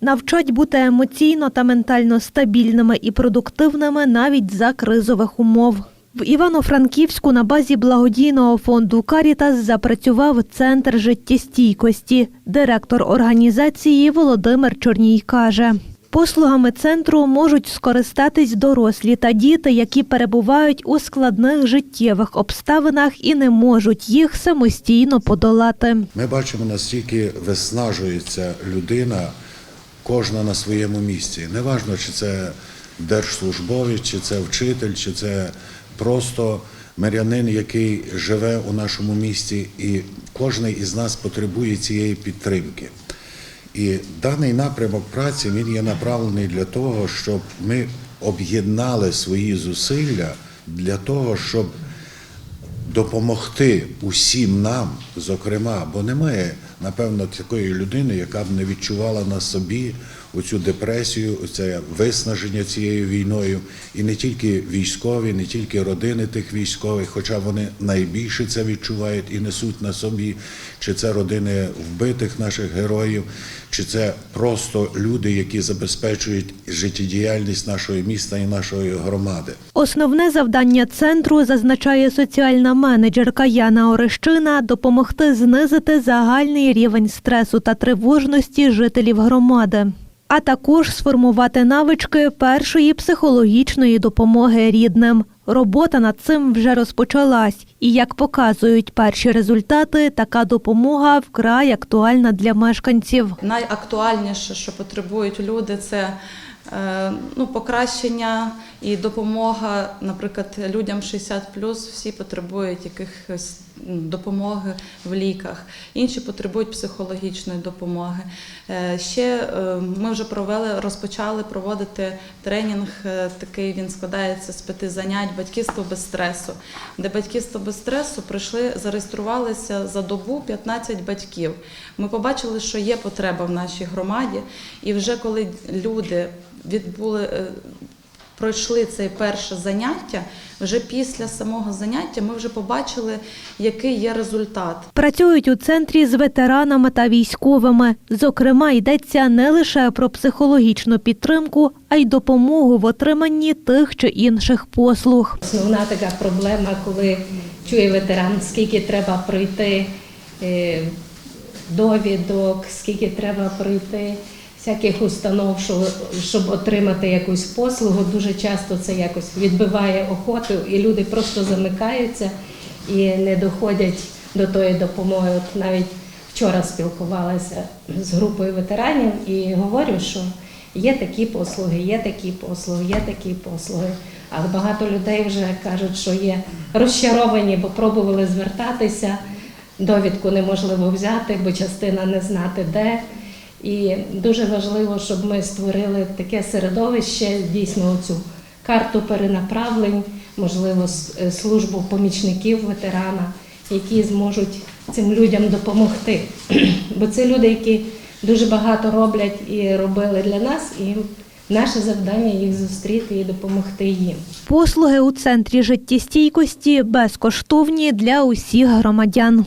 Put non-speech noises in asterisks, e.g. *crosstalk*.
Навчать бути емоційно та ментально стабільними і продуктивними навіть за кризових умов. В Івано-Франківську на базі благодійного фонду Карітас запрацював центр життєстійкості. Директор організації Володимир Чорній каже. Послугами центру можуть скористатись дорослі та діти, які перебувають у складних життєвих обставинах і не можуть їх самостійно подолати. Ми бачимо, наскільки виснажується людина, кожна на своєму місці. Неважно, чи це держслужбовець, чи це вчитель, чи це просто мирянин, який живе у нашому місті, і кожен із нас потребує цієї підтримки. І даний напрямок праці він є направлений для того, щоб ми об'єднали свої зусилля для того, щоб допомогти усім нам, зокрема, бо немає, напевно, такої людини, яка б не відчувала на собі оцю депресію, оце виснаження цією війною. І не тільки військові, не тільки родини тих військових, хоча вони найбільше це відчувають і несуть на собі, чи це родини вбитих наших героїв, чи це просто люди, які забезпечують життєдіяльність нашого міста і нашої громади. Основне завдання центру, зазначає соціальна менеджерка Яна Орещина, допомогти знизити загальний рівень стресу та тривожності жителів громади, а також сформувати навички першої психологічної допомоги рідним. Робота над цим вже розпочалась, і як показують перші результати, така допомога вкрай актуальна для мешканців. Найактуальніше, що потребують люди, це е, ну, покращення і допомога, наприклад, людям 60 всі потребують якихось допомоги в ліках, інші потребують психологічної допомоги. Е, Ще е, ми вже провели, розпочали проводити тренінг. Такий він складається з п'яти занять батьківство без стресу, де батьківство без стресу прийшли, зареєструвалися за добу 15 батьків. Ми побачили, що є потреба в нашій громаді, і вже коли люди відбули. Пройшли це перше заняття. Вже після самого заняття ми вже побачили, який є результат. Працюють у центрі з ветеранами та військовими. Зокрема, йдеться не лише про психологічну підтримку, а й допомогу в отриманні тих чи інших послуг. Основна така проблема, коли чує ветеран, скільки треба пройти е, довідок, скільки треба пройти всяких установ, що- щоб отримати якусь послугу. Дуже часто це якось відбиває охоту, і люди просто замикаються і не доходять до тої допомоги. От навіть вчора спілкувалася з групою ветеранів і говорю, що є такі послуги, є такі послуги, є такі послуги. Але багато людей вже кажуть, що є розчаровані, бо пробували звертатися. Довідку неможливо взяти, бо частина не знати де. І дуже важливо, щоб ми створили таке середовище, дійсно цю карту перенаправлень, можливо, е, службу помічників ветерана, які зможуть цим людям допомогти. *clears throat* Бо це люди, які дуже багато роблять і робили для нас, і наше завдання їх зустріти і допомогти їм. Послуги у центрі життєстійкості безкоштовні для усіх громадян.